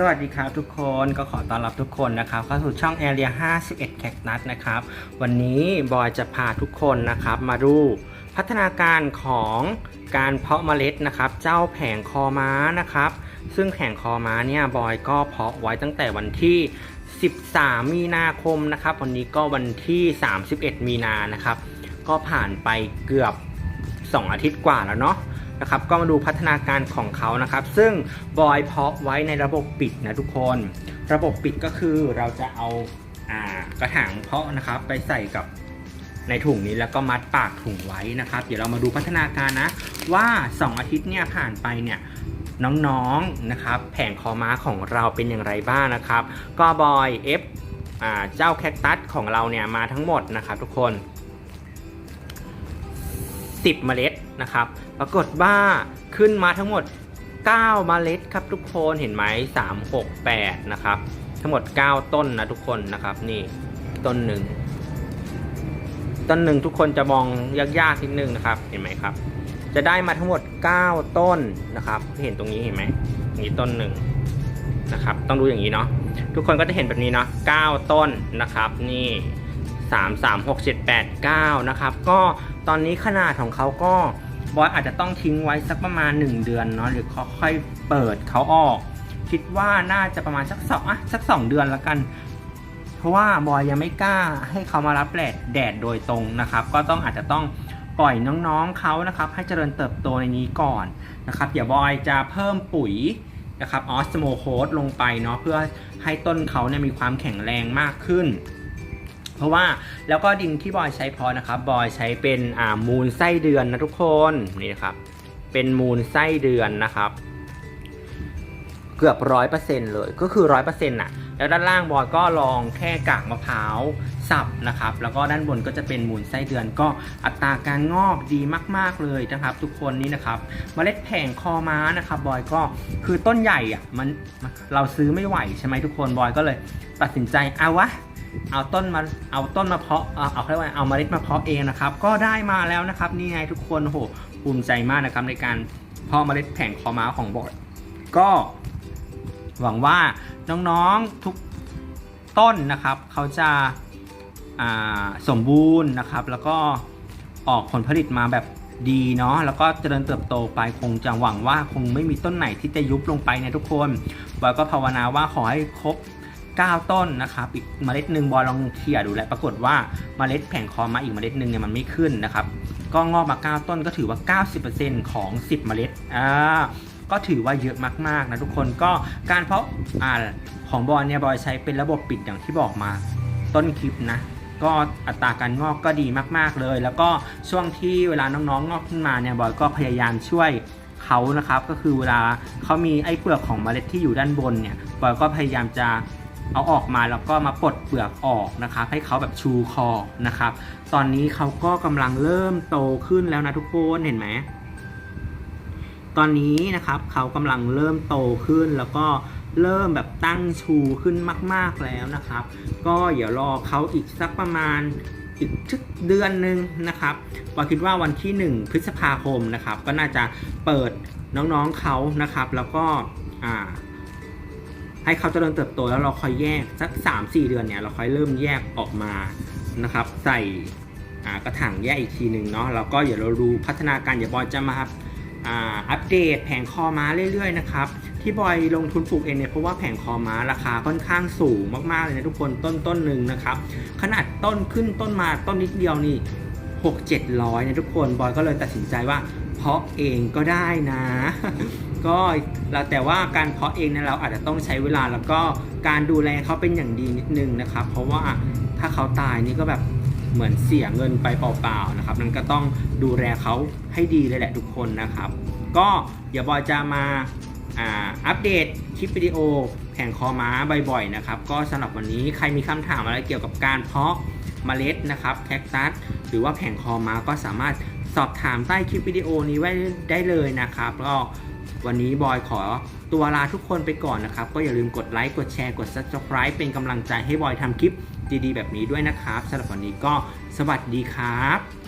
สวัสดีครับทุกคนก็ขอต้อนรับทุกคนนะครับเข้าสู่ช่อง Area 51 Cactus นะครับ วันนี้บอยจะพาทุกคนนะครับมาดูพัฒนาการของการเพาะเมล็ดนะครับ เจ้าแผงคอม้านะครับ ซึ่งแผงคอม้าเนี่ยบอยก็เพาะไว้ตั้งแต่วันที่ 13 มีนาคมนะครับ วันนี้ก็วันที่ 31 มีนานะครับ ก็ผ่านไปเกือบ 2 อาทิตย์กว่าแล้วเนาะ นะครับก็มาดูพัฒนาการของเขานะครับ ซึ่งบอยเพาะไว้ในระบบปิดนะทุกคน ระบบปิดก็คือเราจะเอาอากระถางเพาะนะครับไปใส่กับในถุงนี้แล้วก็มัดปากถุงไว้นะครับ เดี๋ยวเรามาดูพัฒนาการนะ ว่า 2 อาทิตย์เนี่ยผ่านไปเนี่ยน้องๆนะครับแผงคอม้าของเราเป็นอย่างไรบ้างนะครับ ก็บอยเอฟเจ้าแคคตัสของเราเนี่ยมาทั้งหมดนะครับทุกคน 10 เมล็ด นะครับ ปรากฏว่าขึ้นมาทั้งหมด 9 เมล็ดครับทุกคนเห็นไหม3 6 8 นะครับ ทั้งหมด 9 ต้นนะทุกคนนะครับ นี่ต้นหนึ่งต้นหนึ่งทุกคนจะมองยากๆนิดนึงนะครับ เห็นไหมครับ จะได้มาทั้งหมด 9 ต้นนะครับ เห็นตรงนี้เห็นไหมนี่ต้นหนึ่งนะครับ ต้องดูอย่างนี้เนาะทุกคนก็จะเห็นแบบนี้เนาะ9 ต้นนะครับ นี่3 3 6 7 8 9 นะครับ ก็ตอนนี้ขนาดของเขาก็ บอยอาจจะต้องทิ้งไว้สักประมาณ 1 เดือนเนาะหรือค่อยๆเปิดเขาออก คิดว่าน่าจะประมาณสักสองอะสักสองเดือนละกัน เพราะว่าบอยยังไม่กล้าให้เขามารับแดดแดดโดยตรงนะครับ ก็ต้องอาจจะต้องปล่อยน้องๆเขานะครับ ให้เจริญเติบโตในนี้ก่อนนะครับเดี๋ยวบอยจะเพิ่มปุ๋ยนะครับออสโมโคสลงไปเนาะเพื่อให้ต้นเขาเนี่ยมีความแข็งแรงมากขึ้น เพราะว่าแล้วก็ดินที่บอยใช้พอนะครับบอยใช้เป็นอ่ามูลไส้เดือนนะทุกคนนี่นะครับ เป็นมูลไส้เดือนนะครับ เกือบร้อยเปอร์เซ็นต์เลยก็คือร้อยเปอร์เซ็นต์่ะ แล้วด้านล่างบอยก็ลองแค่กากมะพร้าวสับนะครับ แล้วก็ด้านบนก็จะเป็นมูลไส้เดือนก็อัตราการงอกดีมาก ๆเลยนะครับ ทุกคนนี่นะครับเมล็ดแผงคอม้านะครับบอยก็คือต้นใหญ่อะมันเราซื้อไม่ไหวใช่ไหมทุกคนบอยก็เลย ตัดสินใจเอาวะ เอาต้นมาเอาต้นมาเพาะเอาเอาเรียกว่าเอาเมล็ดมาเพาะเองนะครับ ก็ได้มาแล้วนะครับนี่ไงทุกคนโหภูมิใจมากนะครับในการเพาะเมล็ดแผงคอม้าของบอยก็หวังว่าน้องๆทุกต้นนะครับเขาจะาสมบูรณ์นะครับ แล้วก็ออกผลผลิตมาแบบดีเนาะแล้วก็เจริญเติบโตไปคงจะหวังว่าคงไม่มีต้นไหนที่จะยุบลงไปนะทุกคนบอยก็ภาวนาว่าขอให้ครบ 9 ต้นนะครับอีกเมล็ดหนึ่งบอยลองเขี่ยดูแลวปรากฏว่าเมล็ดแผงคอมาอีกเมล็ดหนึ่งเนี่ยมันไม่ขึ้นนะครับก็งอกมา 9 ต้นก็ถือว่า 90%ของ 10 เมล็ดอ่าก็ถือว่าเยอะมากๆนะทุกคนก็การเพราะอ่าของบอยเนี่ยบอยใช้เป็นระบบปิดอย่างที่บอกมาต้นคลิปนะก็อัตราการงอกก็ดีมากๆเลย แล้วก็ช่วงที่เวลาน้องๆงอกขึ้นมาเนี่ยบอยก็พยายามช่วยเขานะครับ ก็คือเวลาเขามีไอ้เปลือกของเมล็ดที่อยู่ด้านบนเนี่ยบอยก็พยายามจะ เอาออกมาแล้วก็มาปลดเปลือกออกนะครับให้เขาแบบชูคอนะครับ ตอนนี้เขาก็กำลังเริ่มโตขึ้นแล้วนะทุกคนเห็นไหมตอนนี้นะครับเขากำลังเริ่มโตขึ้นแล้วก็เริ่มแบบตั้งชูขึ้นมาก ๆแล้วนะครับ ก็เดี๋ยวรอเขาอีกสักประมาณอีกสักเดือนหนึ่งนะครับปอคิดว่าวันที่ 1 พฤษภาคมนะครับ ก็น่าจะเปิดน้องๆเขานะครับ แล้วก็อ่า ให้เขาเจริญเติบโตแล้วเราค่อยแยกสัก 3-4 เดือนเนี่ยเราค่อยเริ่มแยกออกมานะครับ ใส่กระถางแยกอีกทีหนึ่งเนาะแล้วก็เดี๋ยวเราดูพัฒนาการเดี๋ยวบอยจะมาครับอัปเดตแผงคอม้าเรื่อยๆนะครับที่บอยลงทุนปลูกเองเนี่ยเพราะว่าแผงคอม้าราคาค่อนข้างสูงมากๆเลยนะทุกคนต้นต้นหนึ่งนะครับขนาดต้นขึ้นต้นมาต้นนิดเดียวนี่หกเจ็ดร้อยนะทุกคนบอยก็เลยตัดสินใจว่าเพาะเองก็ได้นะก็แล้วแต่ว่าการเพาะเองเนี่ยเราอาจจะต้องใช้เวลาแล้วก็การดูแลเขาเป็นอย่างดีนิดนึงนะครับ เพราะว่าถ้าเขาตายนี่ก็แบบเหมือนเสียเงินไปเปล่าๆนะครับนั้นก็ต้องดูแลเขาให้ดีเลยแหละทุกคนนะครับ ก็เดี๋ยวบอยจะมาอัปเดตคลิปวิดีโอแข่งคอม้าบ่อยๆนะครับ ก็สำหรับวันนี้ใครมีคำถามอะไรเกี่ยวกับการเพาะเมล็ดนะครับแคคตัสหรือว่าแผงคอม้าก็สามารถสอบถามใต้คลิปวิดีโอนี้ไว้ได้เลยนะครับก็ วันนี้บอยขอตัวลาทุกคนไปก่อนนะครับ ก็อย่าลืมกดไลค์ กดแชร์ กด subscribe เป็นกำลังใจให้บอยทำคลิปดีๆ แบบนี้ด้วยนะครับสำหรับวันนี้ก็สวัสดีครับ